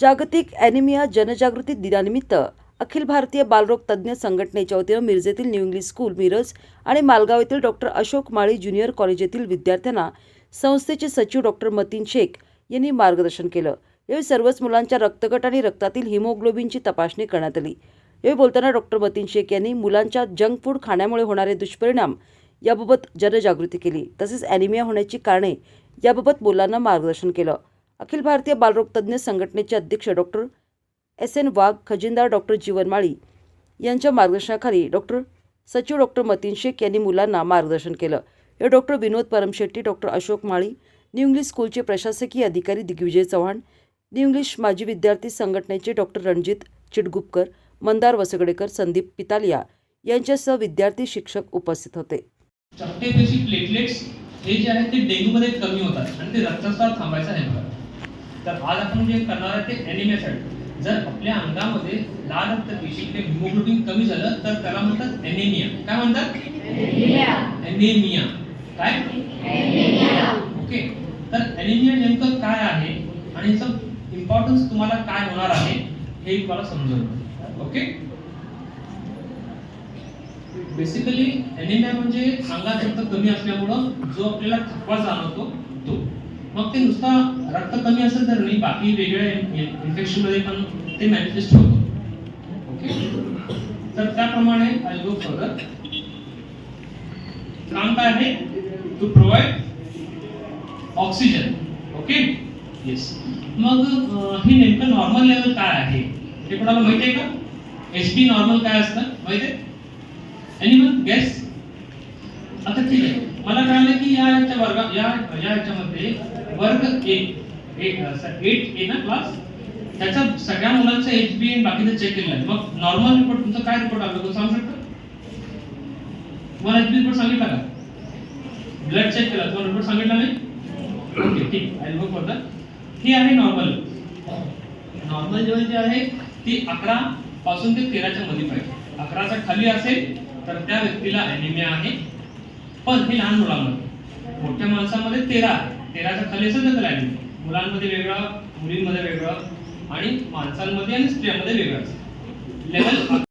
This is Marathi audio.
जागतिक ॲनिमिया जनजागृती दिनानिमित्त अखिल भारतीय बालरोग तज्ज्ञ संघटनेच्या वतीनं मिरजेतील न्यू इंग्लिश स्कूल मिरज आणि मालगाव येथील doctor Ashok Mali junior college येथील विद्यार्थ्यांना संस्थेचे सचिव डॉक्टर मतीन शेख यांनी मार्गदर्शन केलं. यावेळी सर्वच मुलांच्या रक्तगट आणि रक्तातील हिमोग्लोबिनची तपासणी करण्यात आली. यावेळी बोलताना डॉक्टर मतीन शेख यांनी मुलांच्या जंक फूड खाण्यामुळे होणारे दुष्परिणाम याबाबत जनजागृती केली तसेच ॲनिमिया होण्याची कारणे याबाबत मुलांना मार्गदर्शन केलं. अखिल भारतीय बालरोग तज्ज्ञ संघटनेचे अध्यक्ष डॉक्टर एस एन वाघ खजिनदार डॉक्टर जीवन माळी यांच्या मार्गदर्शनाखाली डॉक्टर सचिव डॉक्टर मतीन शेख यांनी मुलांना मार्गदर्शन केलं. या doctor Vinod Paramshetti doctor Ashok Mali new English स्कूलचे प्रशासकीय अधिकारी दिग्विजय चव्हाण न्यू इंग्लिश माजी विद्यार्थी संघटनेचे डॉक्टर रणजित चिडगुपकर मंदार वसगडेकर संदीप पितालिया यांच्यासह विद्यार्थी शिक्षक उपस्थित होते. हे जे आहे ते डेंग्यूमध्ये कमी होतात आणि ते रक्तस्राव थांबायचा आहे बघा. तर आज आपण जे करणार आहे ते ॲनिमियासाठी जर आपल्या अंगामध्ये लाल रक्तपेशी ते हिमोग्लोबिन कमी झालं तर त्याला म्हणतात ॲनेमिया काय म्हणतात? ॲनेमिया काय? ओके तर ॲनेमिया नेमकं काय आहे आणि याचं इम्पॉर्टन्स तुम्हाला काय होणार आहे हे तुम्हाला समजवलं ओके बेसिकली एनिमिया म्हणजे अंगात रक्त कमी असल्यामुळं जो आपल्याला थकवा जाणवतो तो. मग ते नुसता रक्त कमी असेल तर नाही बाकी वेगळ्या इन्फेक्शनमध्ये पण ते मॅनिफेस्ट होतो. ओके तर त्याप्रमाणे आय गो फर्दर काम काय आहे? To provide oxygen okay yes मग हे नेमकं नॉर्मल लेवल काय आहे? हे कोणाला माहिती आहे का? एच पी नॉर्मल काय असतं? माहिती आहे? एनिमल गेस आता ठीक आहे. मला कळलं की या याच्या वर्गात या या याच्यामध्ये वर्ग एक एट ए ना क्लास त्याच्या सगळ्या मुलांचं एच बी बाकीचं चेक केलेलं आहे. मग नॉर्मल रिपोर्ट तुमचा काय रिपोर्ट आला? तो सांगू शकता? तुम्हाला एच बी रिपोर्ट सांगितला का? ब्लड चेक केला. तुम्हाला रिपोर्ट सांगितला नाही? ओके ठीक. आय गो फॉर ही आहे नॉर्मल नॉर्मल जेवण जी आहे ती अकरा पासून ते तेराच्या मध्ये पाहिजे. अकराच्या खाली असेल तर त्या व्यक्तीला अॅनिमिया आहे. पण हे लहान मुलांमध्ये. मोठ्या माणसामध्ये तेरा आहे. तेराच्या खाली असेल तर त्याला मुलांमध्ये वेगळं मुलींमध्ये वेगळं आणि माणसांमध्ये आणि स्त्रियांमध्ये वेगळं लेवल